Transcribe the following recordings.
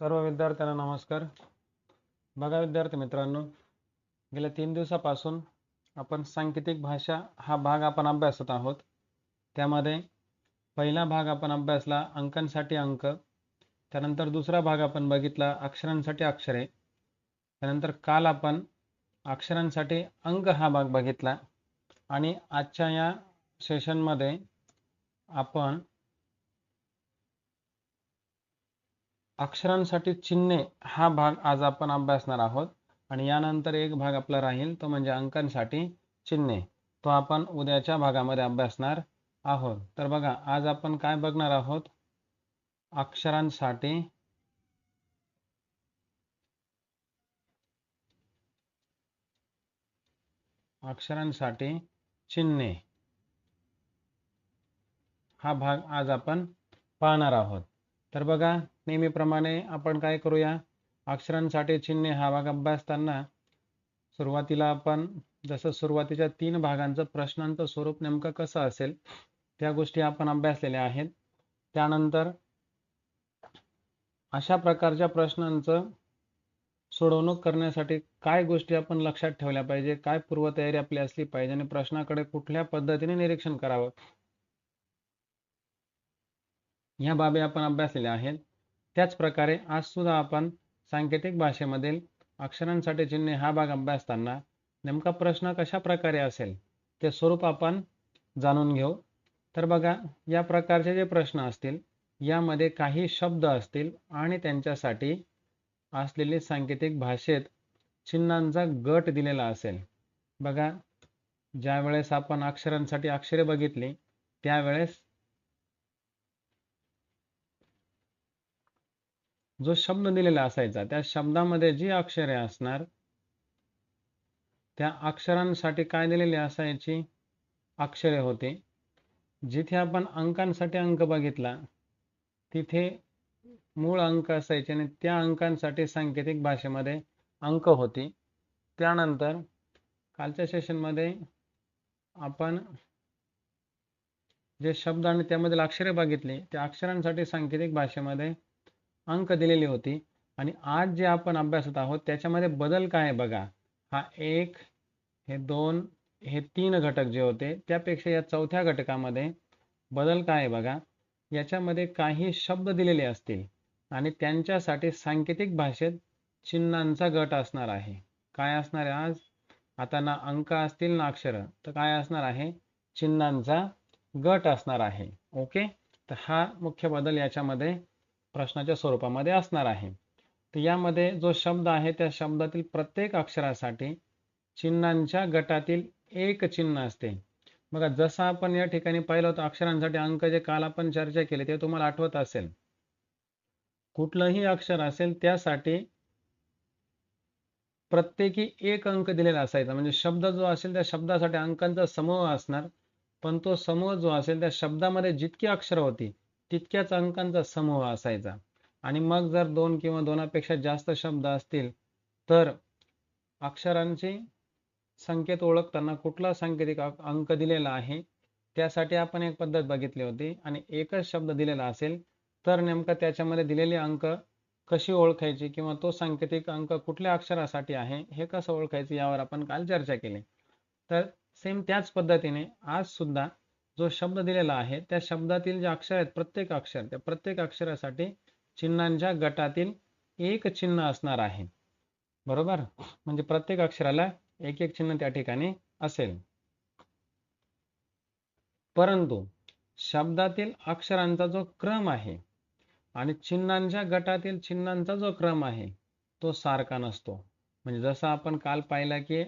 सर्व विद्यार्थ्यांना नमस्कार. बघा विद्यार्थी मित्रांनो गेल्या तीन दिवसापासून आपण सांकेतिक भाषा हा भाग आपण अभ्यासत आहोत. त्यामध्ये पहिला भाग आपण अभ्यासला अंकांसाठी अंक त्यानंतर दुसरा भाग आपण बघितला अक्षरांसाठी अक्षरे त्यानंतर काल आपण अक्षरांसाठी अंक हा भाग बघितला आणि आजच्या या सेशनमध्ये आपण अक्षरांसाठी चिन्हे हा भाग आज आपण अभ्यासणार आहोत. आणि यानंतर एक भाग आपला राहील तो म्हणजे अंकांसाठी चिन्हे. तो आपण उद्याच्या भागामध्ये अभ्यासणार आहोत. तर बघा आज आपण काय बघणार आहोत? अक्षरांसाठी अक्षरांसाठी चिन्हे. हा भाग आज आपण पाहणार आहोत. तर बघा नेहमीप्रमाणे आपण काय करूया? अक्षरांसाठी चिन्हे हा भाग अभ्यासताना सुरुवातीला आपण जसं सुरुवातीच्या तीन भागांचं प्रश्नांचं स्वरूप नेमकं कसं असेल त्या गोष्टी आपण अभ्यासलेल्या आहेत. त्यानंतर अशा प्रकारच्या प्रश्नांचं सोडवणूक करण्यासाठी काय गोष्टी आपण लक्षात ठेवल्या पाहिजे? काय पूर्वतयारी आपली असली पाहिजे? आणि प्रश्नाकडे कुठल्या पद्धतीने निरीक्षण करावं? ह्या बाबी आपण अभ्यासलेल्या आहेत. त्याच प्रकारे आज सुद्धा आपण सांकेतिक भाषेमधील अक्षरांसाठी चिन्हे हा भाग अभ्यासताना नेमका प्रश्न कशा प्रकारे असेल ते स्वरूप आपण जाणून घेऊ. तर बघा या प्रकारचे जे प्रश्न असतील यामध्ये काही शब्द असतील आणि त्यांच्यासाठी असलेली सांकेतिक भाषेत चिन्हांचा गट दिलेला असेल. बघा ज्यावेळेस आपण अक्षरांसाठी अक्षरे बघितली त्यावेळेस जो शब्द दिलेला असायचा त्या शब्दामध्ये जी अक्षरे असणार त्या अक्षरांसाठी काय दिलेली असायची? अक्षरे होती. जिथे आपण अंकांसाठी अंक बघितला तिथे मूळ अंक असायचे आणि त्या अंकांसाठी सांकेतिक भाषेमध्ये अंक होती. त्यानंतर कालच्या सेशनमध्ये आपण जे शब्द आणि त्यामधील अक्षरे बघितली त्या अक्षरांसाठी सांकेतिक भाषेमध्ये अंक दिलेली होती. आणि आज जे आपण अभ्यासत आहोत त्याच्यामध्ये बदल काय आहे बघा. हा एक हे दोन हे तीन घटक जे होते त्यापेक्षा या चौथ्या घटकामध्ये बदल काय आहे बघा. याच्यामध्ये काही शब्द दिलेले असतील. आणि त्यांच्यासाठी सांकेतिक भाषेत चिन्हांचा गट असणार आहे. काय असणार आहे आज? आता ना अंक असतील ना अक्षर तर काय असणार आहे? चिन्हांचा गट असणार आहे. ओके? तर हा मुख्य बदल याच्यामध्ये प्रश्नाच्या स्वरूपामध्ये असणार आहे. तर यामध्ये जो शब्द आहे त्या शब्दातील प्रत्येक अक्षरासाठी चिन्हांच्या गटातील एक चिन्ह असते. बघा जसं आपण या ठिकाणी पाहिलं होतं अक्षरांसाठी अंक जे काल आपण चर्चा केली ते तुम्हाला आठवत असेल. कुठलंही अक्षर असेल त्यासाठी प्रत्येकी एक अंक दिलेला असायचा. म्हणजे शब्द जो असेल त्या शब्दासाठी अंकांचा समूह असणार. पण तो समूह जो असेल त्या शब्दामध्ये जितकी अक्षर होती तितक्याच अंकांचा समूह असायचा. आणि मग जर दोन किंवा दोनापेक्षा जास्त शब्द असतील तर अक्षरांची संकेत ओळखताना कुठला सांकेतिक अंक दिलेला आहे त्यासाठी आपण एक पद्धत बघितली होती. आणि एकच शब्द दिलेला असेल तर नेमकं त्याच्यामध्ये दिलेले अंक कशी ओळखायची किंवा तो सांकेतिक अंक कुठल्या अक्षरासाठी आहे हे कसं ओळखायचं यावर आपण काल चर्चा केली. तर सेम त्याच पद्धतीने आज सुद्धा जो शब्द दिलेला आहे त्या शब्दातील जे अक्षर आहेत प्रत्येक अक्षर त्या प्रत्येक अक्षरासाठी चिन्हांच्या गटातील एक चिन्ह असणार आहे. बरोबर? म्हणजे प्रत्येक अक्षराला एक एक चिन्ह त्या ठिकाणी असेल. परंतु शब्दातील अक्षरांचा जो क्रम आहे आणि चिन्हांच्या गटातील चिन्हांचा जो क्रम आहे तो सारखा नसतो. म्हणजे जसं आपण काल पाहिला की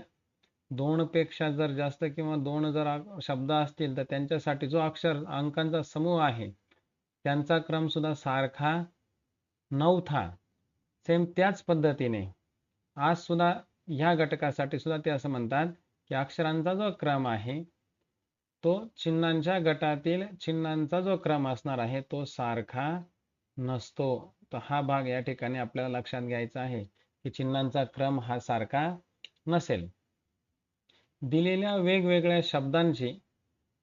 दोन पेक्षा जर जास्त किंवा दोन जर शब्द असतील तर त्यांच्यासाठी जो अक्षर अंकांचा समूह आहे त्यांचा क्रम सुद्धा सारखा नव्हता सेम त्याच पद्धतीने. आज सुद्धा ह्या घटकासाठी सुद्धा ते असं म्हणतात की अक्षरांचा जो क्रम आहे तो चिन्हांच्या गटातील चिन्हांचा जो क्रम असणार आहे तो सारखा नसतो. तर हा भाग या ठिकाणी आपल्याला लक्षात घ्यायचा आहे की चिन्हांचा क्रम हा सारखा नसेल. दिलेल्या वेगवेगळ्या शब्दांची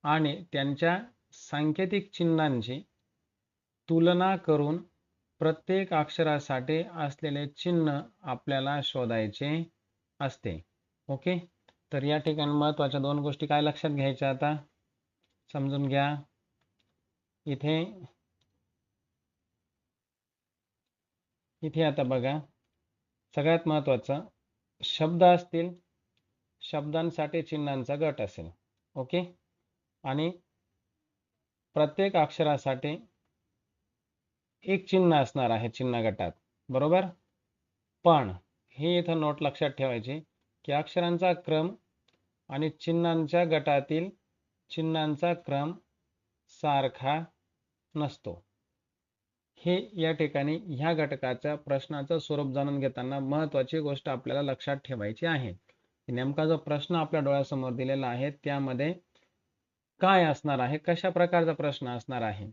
आणि त्यांच्या सांकेतिक चिन्हांची तुलना करून प्रत्येक अक्षरासाठी असलेले चिन्ह आपल्याला शोधायचे असते. ओके? तर या ठिकाणी महत्त्वाच्या दोन गोष्टी काय लक्षात घ्यायच्या आता? समजून घ्या. इथे इथे आता बघा. सगळ्यात महत्त्वाचं शब्द असतील शब्दांसाठी चिन्हांचा गट असेल. ओके? आणि प्रत्येक अक्षरासाठी एक चिन्ह असणार आहे चिन्ह गटात बरोबर? पण हे इथं नोट लक्षात ठेवायची की अक्षरांचा क्रम आणि चिन्हांच्या गटातील चिन्हांचा क्रम सारखा नसतो. हे या ठिकाणी ह्या घटकाच्या प्रश्नाचं स्वरूप जाणून घेताना महत्त्वाची गोष्ट आपल्याला लक्षात ठेवायची आहे. नेमका जो प्रश्न आपल्या डोळ्यासमोर दिलेला आहे त्यामध्ये काय असणार आहे कशा प्रकारचा प्रश्न असणार आहे?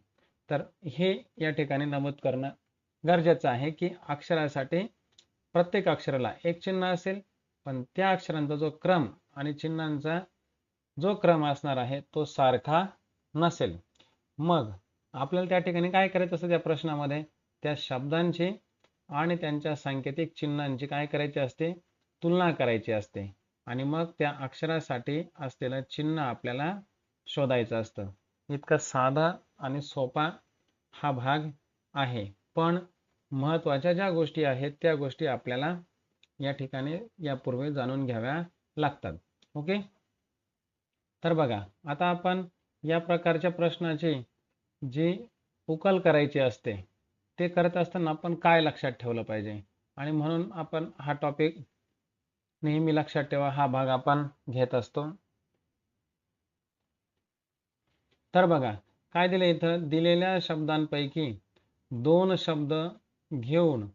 तर हे या ठिकाणी नमूद करणं गरजेचं आहे की अक्षरासाठी प्रत्येक अक्षराला एक चिन्ह असेल पण त्या अक्षरांचा जो क्रम आणि चिन्हांचा जो क्रम असणार आहे तो सारखा नसेल. मग आपल्याला त्या ठिकाणी काय करायचं असतं त्या प्रश्नामध्ये? त्या शब्दांची आणि त्यांच्या सांकेतिक चिन्हांची काय करायची असते? तुलना करायची असते. आणि मग त्या अक्षरासाठी असलेलं चिन्ह आपल्याला शोधायचं असतं. इतका साधा आणि सोपा हा भाग आहे. पण महत्त्वाच्या ज्या गोष्टी आहेत त्या गोष्टी आपल्याला या ठिकाणी यापूर्वी जाणून घ्याव्या लागतात. ओके? तर बघा आता आपण या प्रकारच्या प्रश्नाची जी उकल करायची असते ते करत असताना आपण काय लक्षात ठेवलं पाहिजे? आणि म्हणून आपण हा टॉपिक नेहमी लक्षात ठेवा हा भाग आपण घेत असतो. तर बघा काय दिलं इथं? दिलेल्या शब्दांपैकी दोन शब्द घेऊन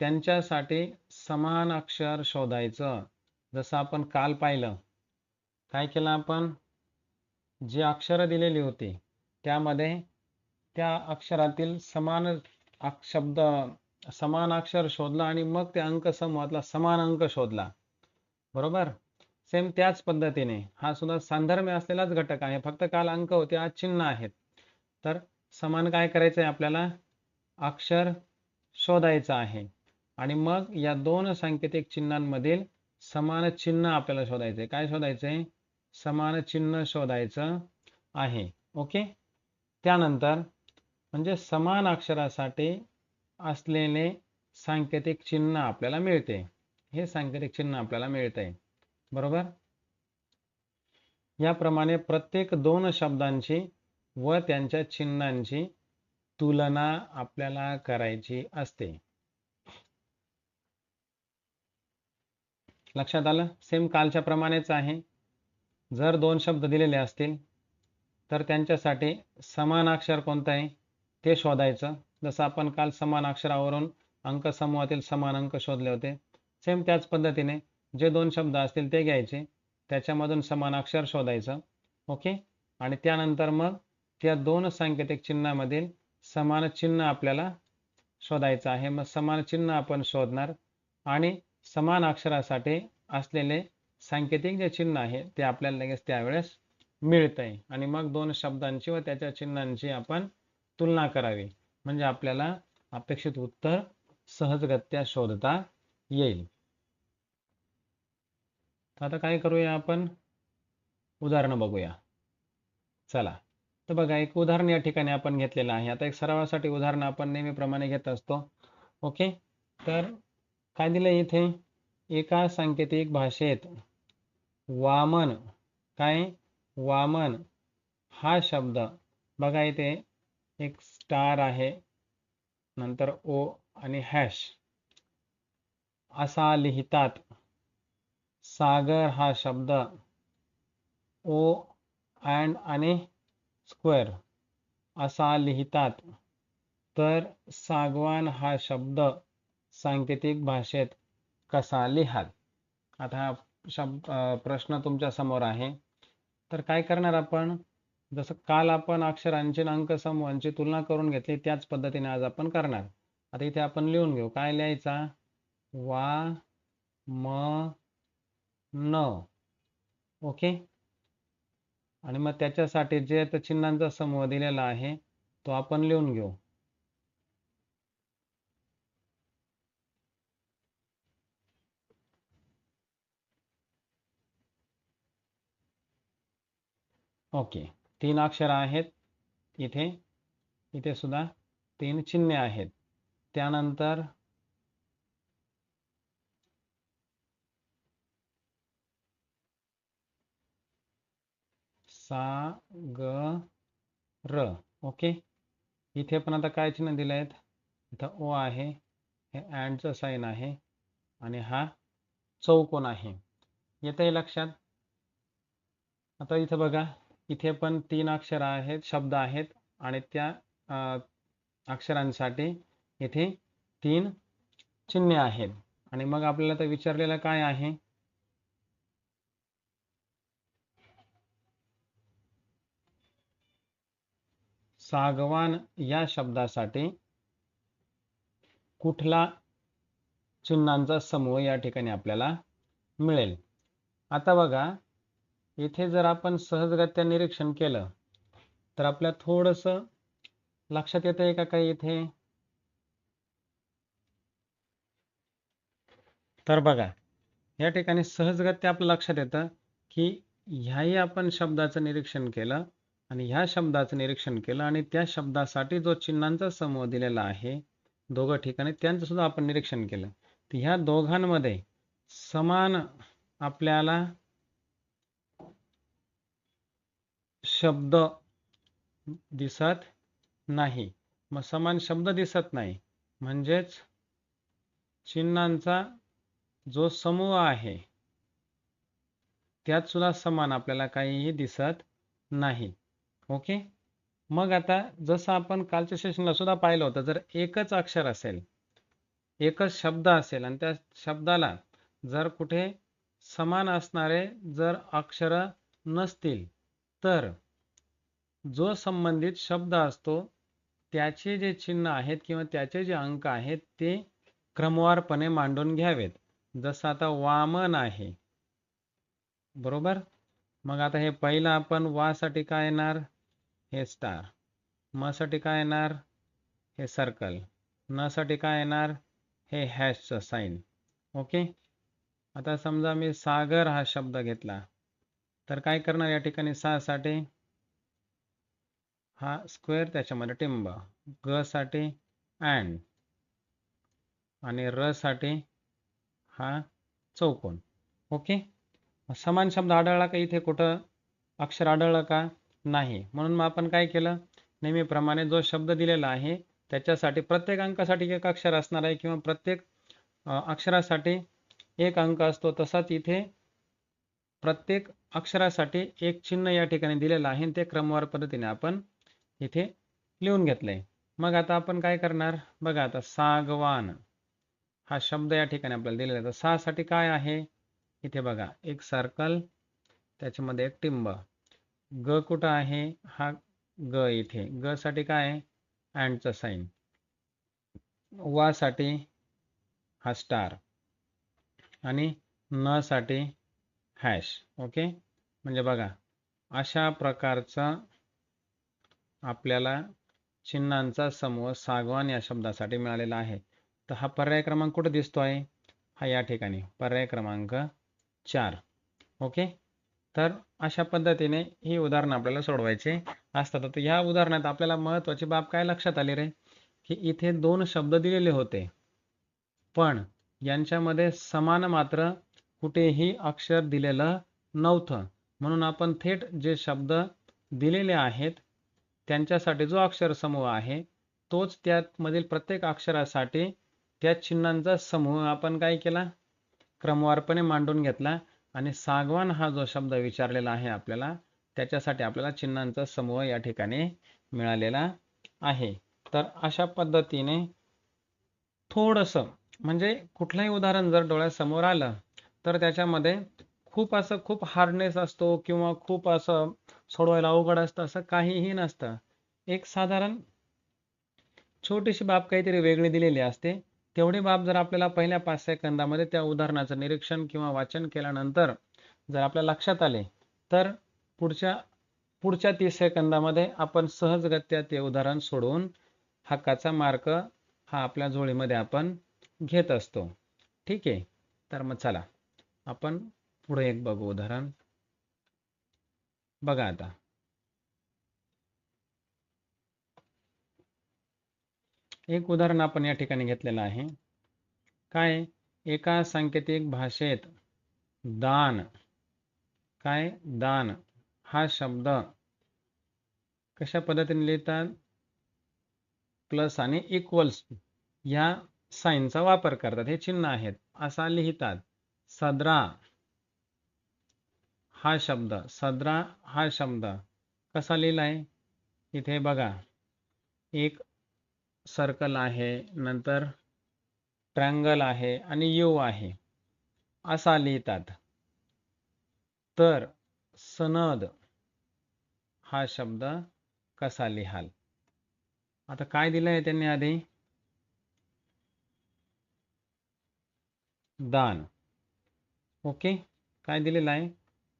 त्यांच्यासाठी समान अक्षर शोधायचं. जसं आपण काल पाहिलं काय केलं आपण? जी अक्षरं दिलेली होती त्यामध्ये त्या अक्षरातील समान शब्द समान अक्षर शोधला आणि मग त्या अंक समूहातला समान अंक शोधला. बरोबर? सेम त्याच पद्धतीने. हा सुद्धा सांधर्म्य असलेलाच घटक आहे. फक्त काल अंक होते आज चिन्ह आहेत. तर समान काय करायचं आहे आपल्याला? अक्षर शोधायचं आहे. आणि मग या दोन सांकेतिक चिन्हांमधील समान चिन्ह आपल्याला शोधायचं आहे काय शोधायचं आहे समान चिन्ह शोधायचं आहे. ओके? त्यानंतर म्हणजे समान अक्षरासाठी असलेले सांकेतिक चिन्ह आपल्याला मिळते. हे सांकेतिक चिन्ह आपल्याला मिळते बरोबर? याप्रमाणे प्रत्येक दोन शब्दांची व त्यांच्या चिन्हांची तुलना आपल्याला करायची असते. लक्षात आलं? सेम कालच्या प्रमाणेच आहे. जर दोन शब्द दिलेले असतील तर त्यांच्यासाठी समान अक्षर कोणतं आहे? ते शोधायचं. जसं आपण काल समान अक्षरावरून अंक समूहातील समान अंक शोधले होते सेम त्याच पद्धतीने जे दोन शब्द असतील ते घ्यायचे. त्याच्यामधून समान अक्षर शोधायचं. ओके आणि त्यानंतर मग त्या दोन सांकेतिक चिन्हामधील समान चिन्ह आपल्याला शोधायचं आहे. मग समान चिन्ह आपण शोधणार आणि समान अक्षरासाठी असलेले सांकेतिक जे चिन्ह आहे ते आपल्याला लगेच त्यावेळेस मिळतंय. आणि मग दोन शब्दांची व त्याच्या चिन्हांची आपण तुलना करावी. म्हणजे आपल्याला अपेक्षित उत्तर सहजगत्या शोधता येईल. तर आता काय करूया आपण? उदाहरणं बघूया. चला. तर बघा एक उदाहरण या ठिकाणी आपण घेतलेलं आहे. आता एक सरावासाठी उदाहरण आपण नेहमीप्रमाणे घेत असतो. ओके? तर काय दिलं इथे? एका सांकेतिक भाषेत वामन काय? वामन हा शब्द. बघा इथे एक स्टार आहे. नंतर ओ आणि हॅश असा लिहितात. सागर हा शब्द ओ अँड आणि स्क्वेअर असा लिहितात. तर सागवान हा शब्द सांकेतिक भाषेत कसा लिहाल? आता हा शब्द प्रश्न तुमच्यासमोर आहे. तर काय करणार आपण? जसं काल आपण अक्षरांची अंक समूहांची तुलना करून घेतली त्याच पद्धतीने आज आपण करणार. आता इथे आपण लिहून घेऊ. काय लिहायचा? वा म न. ओके? आणि मग त्याच्यासाठी जे चिन्हांचा समूह दिलेला आहे तो आपण लिहून घेऊ. ओके. तीन अक्षर आहेत इथे. इथे सुद्धा तीन चिन्हे आहेत. त्यानंतर सा ग र ओके? इथे पण आता काय चिन्ह दिले आहेत? इथं ओ आहे हे अँडचं साईन आहे आणि हा चौकोन आहे. येतंय लक्षात? आता इथं बघा इथे पण तीन अक्षर आहेत शब्द आहेत आणि त्या अक्षरांसाठी इथे तीन चिन्हे आहेत. आणि मग आपल्याला तर विचारलेलं काय आहे? सागवान या शब्दासाठी कुठला चिन्हांचा समूह या ठिकाणी आपल्याला मिळेल? आता बघा इथे जर आपण सहजगत्या निरीक्षण केलं तर आपल्या थोडंसं लक्षात येत आहे का काही इथे? तर बघा या ठिकाणी सहजगत्या आपल्या लक्षात येतं की ह्याही आपण शब्दाचं निरीक्षण केलं आणि ह्या शब्दाचं निरीक्षण केलं आणि त्या शब्दासाठी जो चिन्हांचा समूह दिलेला आहे दोघं ठिकाणी त्यांचं सुद्धा आपण निरीक्षण केलं. तर ह्या दोघांमध्ये समान आपल्याला शब्द दिसत नाही. मग समान शब्द दिसत नाही. म्हणजेच चिन्हांचा जो समूह आहे त्यात सुद्धा समान आपल्याला काहीही दिसत नाही. ओके? मग आता जसं आपण कालच्या सेशनला सुद्धा पाहिलं होतं जर एकच अक्षर असेल एकच शब्द असेल आणि त्या शब्दाला जर कुठे समान असणारे जर अक्षर नसतील तर जो संबंधित शब्द असतो त्याचे जे चिन्ह आहेत किंवा त्याचे जे अंक आहेत ते क्रमवारपणे मांडून घ्यावेत. जसं आता वामन आहे. बरोबर? मग आता हे पहिलं आपण वासाठी काय येणार? हे स्टार. म साठी काय येणार? हे सर्कल. न साठी काय येणार? हे हॅशचं साईन. ओके? आता समजा मी सागर हा शब्द घेतला. तर काय करणार या ठिकाणी सा साठी? हा स्क्वेअर त्याच्यामध्ये टिंब. ग साठी अँड. आणि र साठी हा चौकोन. ओके? समान शब्द आढळला का इथे? कुठं? अक्षर आढळलं का? नाही. म्हणून मग आपण काय केलं? नेहमीप्रमाणे जो शब्द दिलेला आहे त्याच्यासाठी प्रत्येक अंकासाठी एक अक्षर असणार आहे किंवा प्रत्येक अक्षरासाठी एक अंक असतो तसाच इथे प्रत्येक अक्षरासाठी एक चिन्ह या ठिकाणी दिलेलं आहे आणि ते क्रमवार पद्धतीने आपण इथे लिहून घेतलंय. मग आता आपण काय करणार? बघा आता सागवान हा शब्द या ठिकाणी आपल्याला दिलेला आहे. तर सा साठी काय आहे? इथे बघा एक सर्कल त्याच्यामध्ये एक टिंब. ग कुठं आहे? हा ग इथे. ग साठी काय आहे? अँडचं साईन वा साठी हा स्टार आणि न साठी हॅश ओके म्हणजे बघा अशा प्रकारचा आपल्याला चिन्हांचा समूह सागवान या शब्दासाठी मिळालेला आहे. तर हा पर्याय क्रमांक कुठे आहे हा या ठिकाणी. पर्याय क्रमांक चार. ओके तर अशा पद्धतीने ही उदाहरणं आपल्याला सोडवायचे असतात. तर ह्या उदाहरणात आपल्याला महत्त्वाची बाब काय लक्षात आली रे? की इथे दोन शब्द दिलेले होते. पण यांच्यामध्ये समान मात्र कुठेही अक्षर दिलेलं नव्हतं. म्हणून आपण थेट जे शब्द दिलेले आहेत त्यांच्यासाठी जो अक्षर समूह आहे तोच त्यामधील प्रत्येक अक्षरासाठी त्या चिन्हांचा समूह आपण काय केला? क्रमवारपणे मांडून घेतला. आणि सागवान हा जो शब्द विचारलेला आहे आपल्याला त्याच्यासाठी आपल्याला चिन्हांचा समूह या ठिकाणी मिळालेला आहे. तर अशा पद्धतीने थोडंसं म्हणजे कुठलंही उदाहरण जर डोळ्यासमोर आलं तर त्याच्यामध्ये खूप असं खूप हार्डनेस असतो किंवा खूप असं सोडवायला अवघड असतं असं काहीही नसतं. एक साधारण छोटीशी बाब काहीतरी वेगळी दिलेली असते. तेवढी बाब जर आपल्याला पहिल्या पाच सेकंदामध्ये त्या उदाहरणाचं निरीक्षण किंवा वाचन केल्यानंतर जर आपल्या लक्षात आले तर पुढच्या पुढच्या तीस सेकंदामध्ये आपण सहजगत्या ते उदाहरण सोडवून हक्काचा मार्क हा आपल्या झोळीमध्ये आपण घेत असतो. ठीक आहे? तर मग चला आपण पुढे एक बघू उदाहरण. बघा आता. एक उदाहरण आपण या ठिकाणी घेतलेलं आहे. काय? एका सांकेतिक भाषेत दान. काय? दान. हा शब्द कशा पद्धतीने लिहितात? प्लस आणि इक्वल्स या साईनचा वापर करतात. हे चिन्ह आहेत. असा लिहितात. सदरा. हा शब्द. सदरा हा शब्द कसा लिहिलाय? इथे बघा. एक सर्कल आहे नंतर ट्रँगल आहे आणि यू आहे. असा लिहितात. तर सनद हा शब्द कसा लिहाल? आता काय दिलंय त्यांनी आधी? दान. ओके? काय दिलेलं आहे?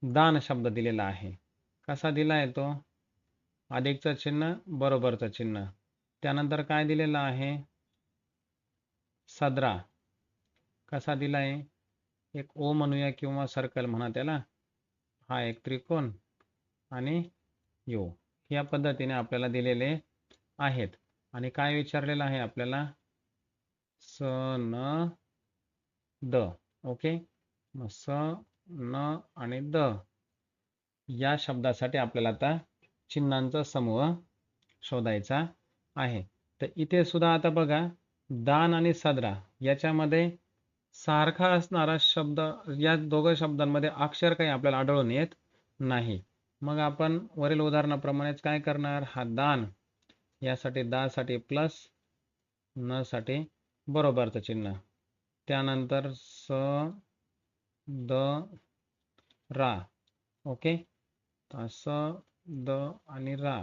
दान शब्द दिलेला आहे. कसा दिला आहे तो? अधिकचं चिन्ह बरोबरचं चिन्ह. त्यानंतर काय दिलेलं आहे? सदरा. कसा दिला आहे एक ओ म्हणूया किंवा सर्कल म्हणा त्याला. हा एक त्रिकोण आणि यो. या पद्धतीने आपल्याला दिलेले आहेत. आणि काय विचारलेलं आहे आपल्याला? स न द. ओके? मग स न आणि द या शब्दासाठी आपल्याला आता चिन्हांचा समूह शोधायचा आहे. तर इथे सुद्धा आता बघा दान आणि सदरा याच्यामध्ये सारखा असणारा शब्द या दोघं शब्दांमध्ये अक्षर काही आपल्याला आढळून येत नाही. मग आपण वरील उदाहरणाप्रमाणेच काय करणार? हा दान. यासाठी दा साठी प्लस न साठी बरोबरचं चिन्ह. त्यानंतर स द रा. ओके? स द आणि रा.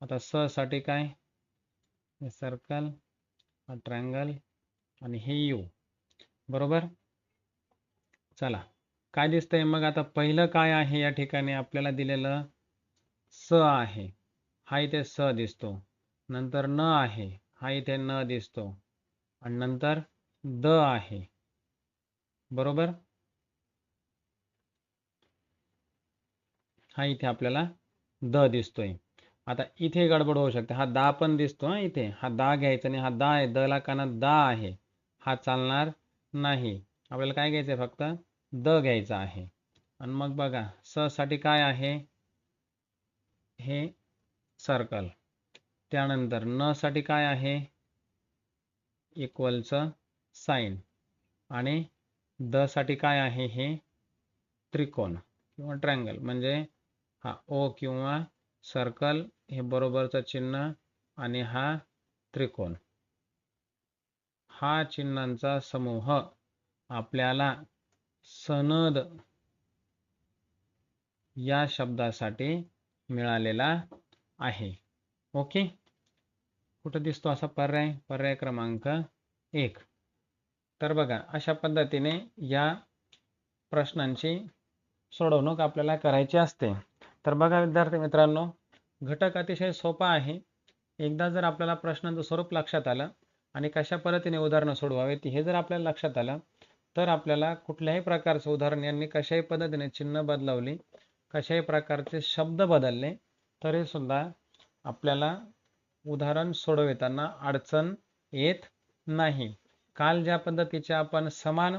आता स साठी काय? हे सर्कल हा ट्रँगल आणि हे यू बरोबर? चला. काय दिसतंय? मग आता पहिलं काय आहे? या ठिकाणी आपल्याला दिलेलं स आहे. हा इथे स दिसतो. नंतर न आहे. हा इथे न दिसतो. आणि नंतर द आहे. बरोबर? हा इथे आपल्याला द दिसतोय. आता इथे गडबड होऊ शकते. हा दा पण दिसतो हा इथे. हा दा घ्यायचा आणि हा दा आहे. द ला कानात दा आहे. हा चालणार नाही. आपल्याला काय घ्यायचं फक्त? द घ्यायचा आहे. आणि मग बघा स साठी काय आहे? हे सर्कल त्यानंतर न साठी काय आहे? इक्वलचं साईन आणि द साठी काय आहे? हे त्रिकोण किंवा ट्रँगल म्हणजे हा ओ किंवा सर्कल हे बरोबरचं चिन्ह आणि हा त्रिकोण. हा चिन्हांचा समूह आपल्याला सनद या शब्दासाठी मिळालेला आहे. ओके? कुठं दिसतो असा पर्याय? पर्याय क्रमांक एक. तर बघा अशा पद्धतीने या प्रश्नांची सोडवणूक आपल्याला करायची असते. तर बघा विद्यार्थी मित्रांनो घटक अतिशय सोपा आहे. एकदा जर आपल्याला प्रश्नांचं स्वरूप लक्षात आलं आणि कशा पद्धतीने उदाहरणं सोडवावेत हे जर आपल्याला लक्षात आलं तर आपल्याला कुठल्याही प्रकारचं उदाहरण यांनी कशाही पद्धतीने चिन्ह बदलवली कशाही प्रकारचे शब्द बदलले तरी सुद्धा आपल्याला उदाहरण सोडविताना अडचण येत नाही. काल ज्या पद्धतीचे आपण समान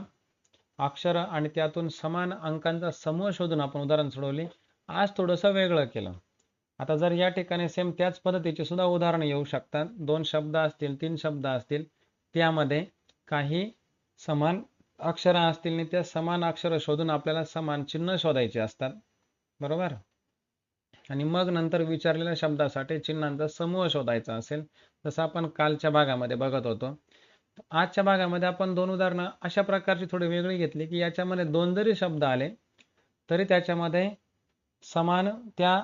अक्षर आणि त्यातून समान अंकांचा समूह शोधून आपण उदाहरण सोडवले आज थोडंसं वेगळं केलं. आता जर या ठिकाणी सेम त्याच पद्धतीचे सुद्धा उदाहरण येऊ शकतात. दोन शब्द असतील तीन शब्द असतील त्यामध्ये काही समान अक्षरं असतील आणि त्या समान अक्षरं शोधून आपल्याला समान चिन्ह शोधायचे असतात. बरोबर? आणि मग नंतर विचारलेल्या शब्दासाठी चिन्हांचा समूह शोधायचा असेल. जसं आपण कालच्या भागामध्ये बघत होतो. आजच्या भागामध्ये आपण दोन उदाहरणं अशा प्रकारची थोडी वेगळी घेतली की याच्यामध्ये दोन जरी शब्द आले तरी त्याच्यामध्ये समान त्या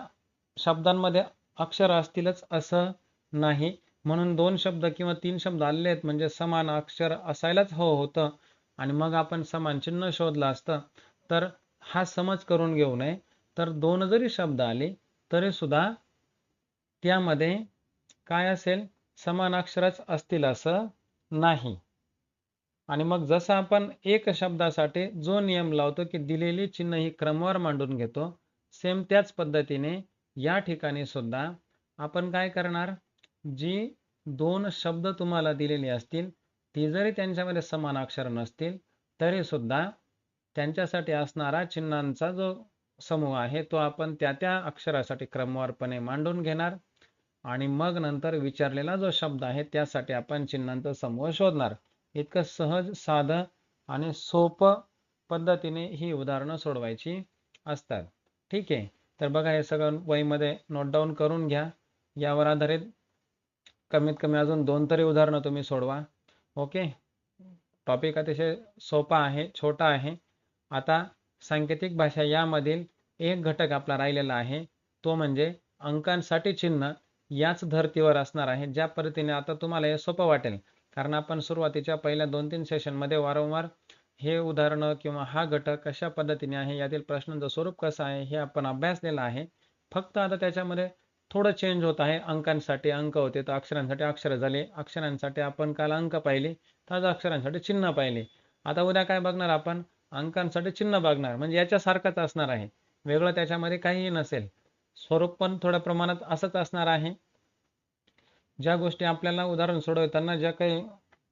शब्दांमध्ये अक्षर असतीलच असं नाही. म्हणून दोन शब्द किंवा तीन शब्द आलेले आहेत म्हणजे समान अक्षर असायलाच हो होतं आणि मग आपण समान चिन्ह शोधलं असतं. तर हा समज करून घेऊ नये. तर दोन जरी शब्द आले तरी सुद्धा त्यामध्ये काय असेल? समान अक्षरच असतील असं नाही. आणि मग जसं आपण एक शब्दासाठी जो नियम लावतो की दिलेली चिन्ह ही क्रमवार मांडून घेतो सेम त्याच पद्धतीने या ठिकाणी सुद्धा आपण काय करणार? जी दोन शब्द तुम्हाला दिलेले असतील ती जरी त्यांच्यामध्ये समान अक्षर नसतील तरी सुद्धा त्यांच्यासाठी असणारा चिन्हांचा जो समूह आहे तो आपण त्या त्या अक्षरासाठी क्रमवारपणे मांडून घेणार आणि मग नंतर विचारलेला जो शब्द आहे त्यासाठी आपण चिन्हांचा समूह शोधणार. इतकं सहज साधं आणि सोपं पद्धतीने ही उदाहरणं सोडवायची असतात. ठीक आहे. तर बघा हे सगळं वहीमध्ये नोट डाऊन करून घ्या. यावर आधारित कमीत कमी अजून दोन तरी उदाहरणं तुम्ही सोडवा. ओके? टॉपिक अतिशय सोपा आहे छोटा आहे. आता सांकेतिक भाषा यामधील एक घटक आपला राहिलेला आहे. तो म्हणजे अंकांसाठी चिन्ह याच धर्तीवर असणार आहे ज्या पद्धतीने आता तुम्हाला हे सोपं वाटेल. कारण आपण सुरुवातीच्या पहिल्या दोन तीन सेशनमध्ये वारंवार हे उदाहरणं किंवा हा घटक कशा पद्धतीने आहे यातील प्रश्नांचं स्वरूप कसं आहे हे आपण अभ्यासलेलं आहे. फक्त आता त्याच्यामध्ये थोडं चेंज होत आहे. अंकांसाठी अंक होते तर अक्षरांसाठी अक्षर झाले. अक्षरांसाठी आपण काल अंक पाहिले तर आज अक्षरांसाठी चिन्ह पाहिले. आता उद्या काय बघणार आपण? अंकांसाठी चिन्ह बघणार. म्हणजे याच्यासारखंच असणार आहे. वेगळं त्याच्यामध्ये काहीही नसेल. स्वरूप पण थोड्या प्रमाणात असंच असणार आहे. ज्या गोष्टी आपल्याला उदाहरण सोडवताना ज्या काही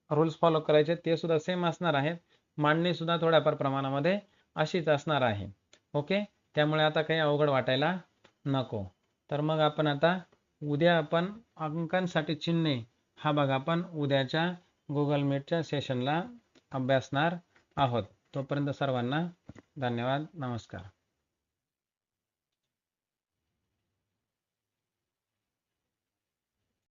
रूल्स फॉलो करायचे ते सुद्धा सेम असणार आहेत. मांडणी सुद्धा थोड्याफार प्रमाणामध्ये अशीच असणार आहे. ओके? त्यामुळे आता काही अवघड वाटायला नको. तर मग आपण आता उद्या आपण अंकांसाठी चिन्हे हा भाग आपण उद्याच्या गुगल मीटच्या सेशनला अभ्यासणार आहोत. तोपर्यंत सर्वांना धन्यवाद नमस्कार.